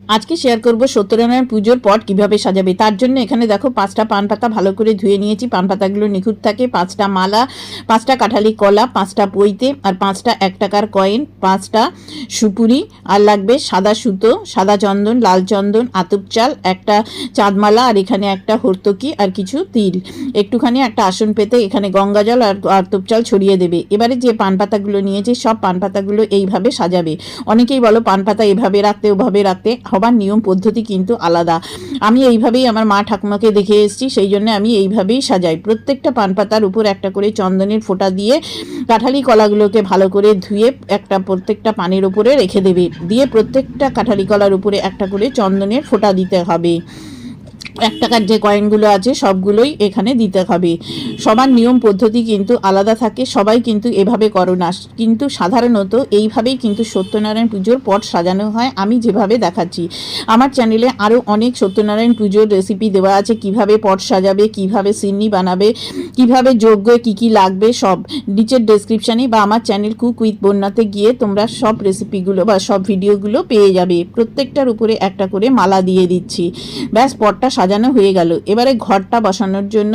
আজকে শেয়ার করব সত্যনারায়ণ পুজোর পট কীভাবে সাজাবে। তার জন্য এখানে দেখো পাঁচটা পান পাতা ভালো করে ধুয়ে নিয়েছি। পান পাতাগুলো নিখুঁত থাকে। পাঁচটা মালা, পাঁচটা কাঁঠালি কলা, পাঁচটা পইতে আর পাঁচটা এক টাকার কয়েন পাঁচটা সুপুরি আর লাগবে সাদা সুতো, সাদা চন্দন, লাল চন্দন, আতপ চাল, একটা চাঁদমালা আর এখানে একটা হর্তকি আর কিছু তিল। একটুখানি একটা আসন পেতে এখানে গঙ্গা জল আর আতপ চাল ছড়িয়ে দেবে। এবারে যে পান পাতাগুলো নিয়েছি সব পান পাতাগুলো এইভাবে সাজাবে। অনেকেই বলো পান পাতা এভাবে রাখতে, ওভাবে রাখতে। হবার নিয়ম পদ্ধতি কিন্তু আলাদা। আমি এইভাবেই আমার মা ঠাকুমাকে দেখে এসেছি, সেই জন্য আমি এইভাবেই সাজাই। প্রত্যেকটা পান পাতার উপর একটা করে চন্দনের ফোঁটা দিয়ে কাঁঠালি কলাগুলোকে ভালো করে ধুয়ে একটা প্রত্যেকটা পানের উপরে রেখে দেবে। দিয়ে প্রত্যেকটা কাঁঠালি কলার উপরে একটা করে চন্দনের ফোঁটা দিতে হবে। এক টাকার যে কয়েনগুলো আছে, সবগুলোই এখানে দিতে হবে। সবার নিয়ম পদ্ধতি কিন্তু আলাদা থাকে, সবাই কিন্তু এভাবে করো না। কিন্তু সাধারণত এইভাবেই কিন্তু সত্যনারায়ণ পুজোর পট সাজানো হয়। আমি যেভাবে দেখাচ্ছি, আমার চ্যানেলে আরও অনেক সত্যনারায়ণ পুজোর রেসিপি দেওয়া আছে। কীভাবে পট সাজাবে, কীভাবে সিন্নি বানাবে, কীভাবে যোগ্য কি কি লাগবে, সব নিচের ডেসক্রিপশানে বা আমার চ্যানেল কুক উইথ বন্যাতে গিয়ে তোমরা সব রেসিপিগুলো বা সব ভিডিওগুলো পেয়ে যাবে। প্রত্যেকটার উপরে একটা করে মালা দিয়ে দিচ্ছি। ব্যাস, পটটা সাজানো হয়ে গেল। এবারে ঘরটা বসানোর জন্য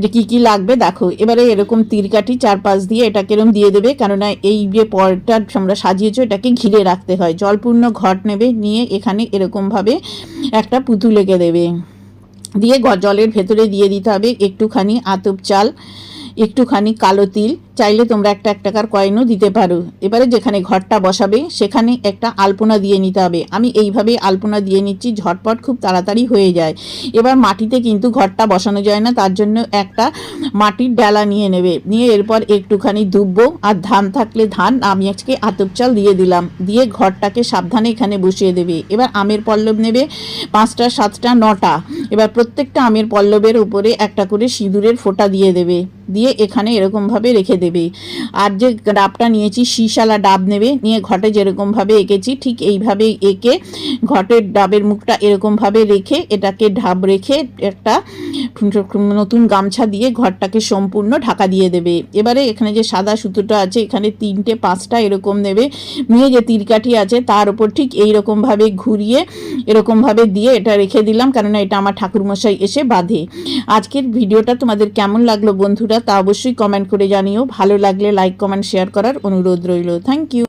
যে কী কী লাগবে দেখো। এবারে এরকম তীরকাঠি চার পাঁচ দিয়ে এটা কেরম দিয়ে দেবে, কেননা এই যে পরটা আমরা সাজিয়েছো, এটাকে ঘিরে রাখতে হয়। জলপূর্ণ ঘট নেবে, নিয়ে এখানে এরকমভাবে একটা পুতুল এঁকে দেবে। দিয়ে জলের ভেতরে দিয়ে দিতে হবে একটুখানি আতপ চাল। একটুখানি কালো তিল, চাইলে তোমরা একটা এক টাকার কয়েনও দিতে পারো। এবারে যেখানে ঘরটা বসাবে, সেখানে একটা আলপনা দিয়ে নিতে হবে। আমি এইভাবে আলপনা দিয়ে নিচ্ছি, ঝটপট খুব তাড়াতাড়ি হয়ে যায়। এবার মাটিতে কিন্তু ঘরটা বসানো যায় না, তার জন্য একটা মাটির ডালা নিয়ে নেবে। নিয়ে এরপর একটুখানি দুব্বো আর ধান থাকলে ধান, আমি আজকে আতপ চাল দিয়ে দিলাম। দিয়ে ঘরটাকে সাবধানে এখানে বসিয়ে দেবে। এবার আমের পল্লব নেবে পাঁচটা, সাতটা, নটা। এবার প্রত্যেকটা আমের পল্লবের উপরে একটা করে সিঁদুরের ফোঁটা দিয়ে দেবে। দিয়ে এখানে এরকমভাবে রেখে দেবে। আর যে ডাবটা নিয়েছি শিশালা ডাব নেবে। নিয়ে ঘটে যেরকমভাবে এঁকেছি, ঠিক এইভাবে এঁকে ঘটের ডাবের মুখটা এরকমভাবে রেখে এটাকে ঢাব রেখে একটা নতুন গামছা দিয়ে ঘরটাকে সম্পূর্ণ ঢাকা দিয়ে দেবে। এবারে এখানে যে সাদা সুতোটা আছে, এখানে তিনটে, পাঁচটা এরকম নেবে। নিয়ে যে তীরকাঠি আছে, তার উপর ঠিক এইরকমভাবে ঘুরিয়ে এরকমভাবে দিয়ে এটা রেখে দিলাম, কেননা এটা আমার ঠাকুরমশাই এসে বাঁধে। আজকের ভিডিওটা তোমাদের কেমন লাগল বন্ধুরা তা অবশ্যই কমেন্ট করে জানিও। ভালো লাগলে লাইক কমেন্ট শেয়ার করার অনুরোধ রইল। Thank you